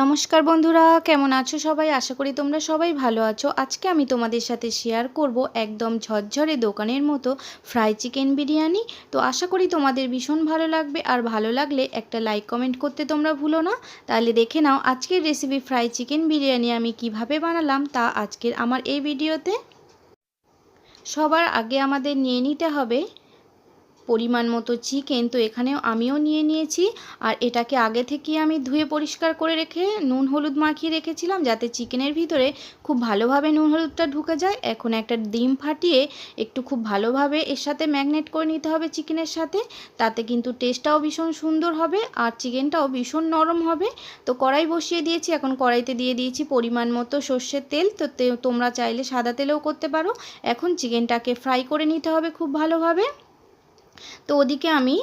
নমস্কার বন্ধুরা, কেমন আছো সবাই? আশা করি তোমরা সবাই ভালো আছো। আজকে আমি তোমাদের সাথে শেয়ার করব একদম ঝরঝরে দোকানের মতো ফ্রাই চিকেন বিরিয়ানি। তো আশা করি তোমাদের ভীষণ ভালো লাগবে। আর ভালো লাগলে একটা লাইক কমেন্ট করতে তোমরা ভুলো না। তাহলে দেখে নাও আজকের রেসিপি ফ্রাই চিকেন বিরিয়ানি আমি কীভাবে বানালাম তা আজকের আমার এই ভিডিওতে সবার আগে আমাদের নিয়ে নিতে হবে পরিমাণ মতো চিকেন, তো এখানেও আমিও নিয়ে নিয়েছি। আর এটাকে আগে থেকে আমি ধুয়ে পরিষ্কার করে রেখে নুন হলুদ মাখিয়ে রেখেছিলাম, যাতে চিকেনের ভিতরে খুব ভালোভাবে নুন হলুদটা ঢুকে যায়। এখন একটা ডিম ফাটিয়ে একটু খুব ভালোভাবে এর সাথে ম্যাগনেট করে নিতে হবে চিকেনের সাথে। তাতে কিন্তু টেস্টটাও ভীষণ সুন্দর হবে আর চিকেনটাও ভীষণ নরম হবে। তো কড়াই বসিয়ে দিয়েছি, এখন কড়াইতে দিয়ে দিয়েছি পরিমাণ মতো সর্ষের তেল। তো, তোমরা চাইলে সাদা তেলেও করতে পারো। এখন চিকেনটাকে ফ্রাই করে নিতে হবে খুব ভালোভাবে। তো ওদিকে আমি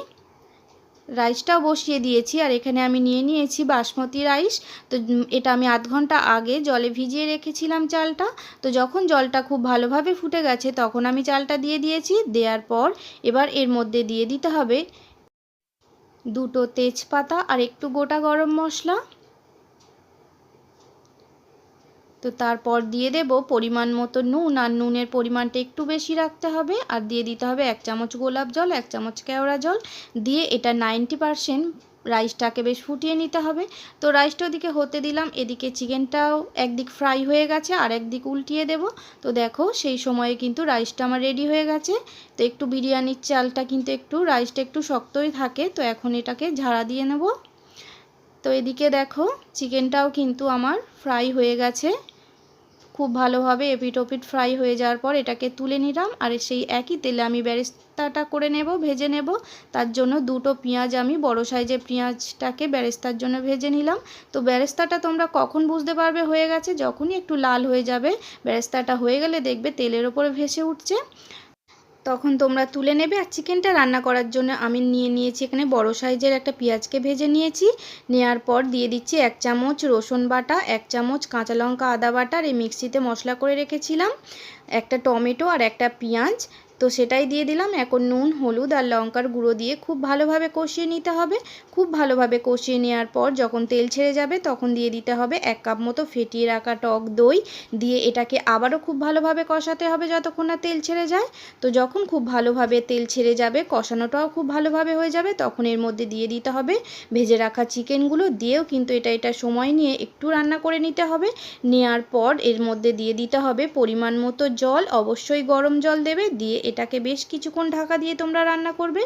রাইসটাও বসিয়ে দিয়েছি আর এখানে আমি নিয়ে নিয়েছি বাসমতি রাইস। তো এটা আমি আধ ঘণ্টা আগে জলে ভিজিয়ে রেখেছিলাম চালটা। তো যখন জলটা খুব ভালোভাবে ফুটে গেছে তখন আমি চালটা দিয়ে দিয়েছি। দেওয়ার পর এবার এর মধ্যে দিয়ে দিতে হবে দুটো তেজপাতা আর একটু গোটা গরম মশলা। তো তারপর দিয়ে দেব পরিমাণ মতো নুন, আর নুনের পরিমাণটা একটু বেশি রাখতে হবে, আর দিয়ে দিতে হবে এক চামচ গোলাপ জল, এক চামচ কেওড়া জল, দিয়ে এটা নাইনটি পারসেন্ট রাইসটাকে বেশ ফুটিয়ে নিতে হবে। তো রাইসটা ওদিকে হতে দিলাম, এদিকে চিকেনটাও একদিক ফ্রাই হয়ে গেছে, আর একদিক উল্টিয়ে দেব। তো দেখো, সেই সময়ে কিন্তু রাইসটা আমার রেডি হয়ে গেছে। তো একটু বিরিয়ানির চালটা কিন্তু একটু, রাইসটা একটু শক্তই থাকে, তো এখন এটাকে ঝাড়া দিয়ে নেব। তো এদিকে দেখো, চিকেনটাও কিন্তু আমার ফ্রাই হয়ে গেছে। খুব ভালোভাবে এপিট ওপিট ফ্রাই হয়ে যাওয়ার পর এটাকে তুলে নিলাম। আর সেই একই তেলে আমি ব্যারেস্তাটা করে নেব, ভেজে নেব। তার জন্য দুটো পেঁয়াজ আমি, বড়ো সাইজের পেঁয়াজটাকে ব্যারেস্তার জন্য ভেজে নিলাম। তো ব্যারেস্তাটা তোমরা কখন বুঝতে পারবে হয়ে গেছে, যখনই একটু লাল হয়ে যাবে। ব্যারেস্তাটা হয়ে গেলে দেখবে তেলের ওপরে ভেসে উঠছে। তখন তোমরা তুলে নেবে আর চিকেনটা রান্না করার জন্য আমি নিয়ে নিয়েছি এখানে বড় সাইজের একটা পেঁয়াজকে ভেজে নিয়েছি। নেওয়ার পর দিয়ে দিচ্ছি এক চামচ রসুন বাটা, এক চামচ কাঁচা লঙ্কা, আদা বাটা আর এই মিক্সিতে মশলা করে রেখেছিলাম। একটা টমেটো আর একটা পেঁয়াজ তো সেটাই দিয়ে দিলাম। এখন নুন, হলুদ আর লঙ্কার গুঁড়ো দিয়ে খুব ভালোভাবে কষিয়ে নিতে হবে। খুব ভালোভাবে কষিয়ে নেওয়ার পর যখন তেল ছেড়ে যাবে তখন দিয়ে দিতে হবে এক কাপ মতো ফেটিয়ে রাখা টক দই। দিয়ে এটাকে আবারও খুব ভালোভাবে কষাতে হবে যতক্ষণ না তেল ছেড়ে যায়। তো যখন খুব ভালোভাবে তেল ছেড়ে যাবে, কষানোটাও খুব ভালোভাবে হয়ে যাবে, তখন এর মধ্যে দিয়ে দিতে হবে ভেজে রাখা চিকেনগুলো। দিয়েও কিন্তু এটা এটা সময় নিয়ে একটু রান্না করে নিতে হবে। নেওয়ার পর এর মধ্যে দিয়ে দিতে হবে পরিমাণ মতো জল। অবশ্যই গরম জল দেবে। দিয়ে এটাকে বেশ কিছুক্ষণ ঢাকা দিয়ে তোমরা রান্না করবে।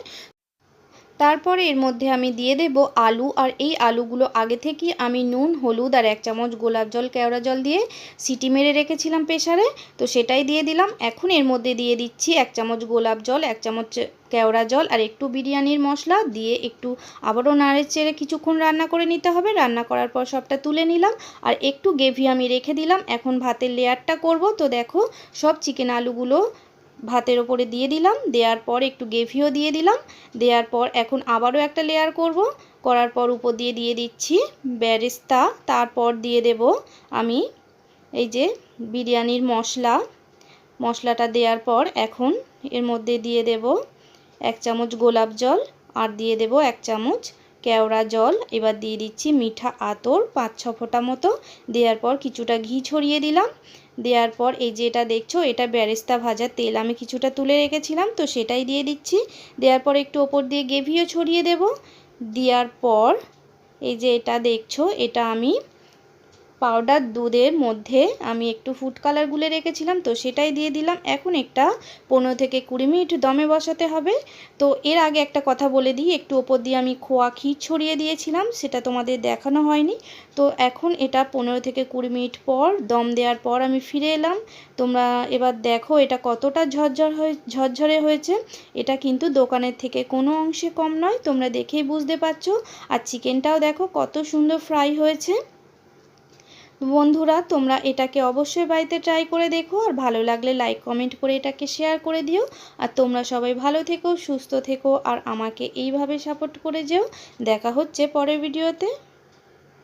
তারপরে এর মধ্যে আমি দিয়ে দেব আলু, আর এই আলুগুলো আগে থেকে আমি নুন, হলুদ আর এক চামচ গোলাপ জল, কেওড়া জল দিয়ে সিটি মেরে রেখেছিলাম প্রেশারে তো সেটাই দিয়ে দিলাম। এখন এর মধ্যে দিয়ে দিচ্ছি এক চামচ গোলাপ জল, এক চামচ কেওড়া জল আর একটু বিরিয়ানির মশলা দিয়ে একটু আবারও নাড়ে চেড়ে কিছুক্ষণ রান্না করে নিতে হবে। রান্না করার পর সবটা তুলে নিলাম। আর একটু গ্রেভি আমি রেখে দিলাম। এখন ভাতের লেয়ারটা করব। তো দেখো সব চিকেন আলুগুলো ভাতের ওপরে দিয়ে দিলাম, দেওয়ার পর একটু গেভিও দিয়ে দিলাম, দেওয়ার পর এখন আবারও একটা লেয়ার করব, করার পর উপর দিয়ে দিয়ে দিচ্ছি ব্যারিস্তা তারপর দিয়ে দেব আমি এই যে বিরিয়ানির মশলা, মশলাটা দেওয়ার পর এখন এর মধ্যে দিয়ে দেব এক চামচ গোলাপ জল আর দিয়ে দেব এক চামচ কেওড়া জল, এবার দিয়ে দিচ্ছি মিঠা আতর পাঁচ ছ ফোঁটা মতো, দেওয়ার পর কিছুটা ঘি ছড়িয়ে দিলাম দেওয়ার পর এই যে এটা দেখছ, এটা ব্যারেস্তা ভাজা তেল। আমি কিছুটা তুলে রেখেছিলাম, তো সেটাই দিয়ে দিচ্ছি। দেওয়ার পর একটু ওপর দিয়ে গেভিও ছড়িয়ে দেব। দেওয়ার পর এই যে এটা দেখছ, এটা আমি পাউডার দুধের মধ্যে আমি একটু ফুড কালার গুলে রেখেছিলাম, তো সেটাই দিয়ে দিলাম। এখন একটা পনেরো থেকে কুড়ি মিনিট দমে বসাতে হবে। তো এর আগে একটা কথা বলে দিই, একটু ওপর দিয়ে আমি খোয়া ক্ষীর ছড়িয়ে দিয়েছিলাম, সেটা তোমাদের দেখানো হয়নি। তো এখন এটা পনেরো থেকে কুড়ি মিনিট পর দম দেওয়ার পর আমি ফিরে এলাম। তোমরা এবার দেখো এটা কতটা ঝরঝর হয়ে, ঝরঝরে হয়েছে। এটা কিন্তু দোকানের থেকে কোনো অংশে কম নয়, তোমরা দেখেই বুঝতে পারছ। আর চিকেনটাও দেখো কত সুন্দর ফ্রাই হয়েছে। বন্ধুরা, তোমরা এটাকে অবশ্যই বাড়িতে ট্রাই করে দেখো আর ভালো লাগলে লাইক কমেন্ট করে এটাকে শেয়ার করে দিও। আর তোমরা সবাই ভালো থেকো, সুস্থ থেকো আর আমাকে এইভাবে সাপোর্ট করে যেও। দেখা হচ্ছে পরের ভিডিওতে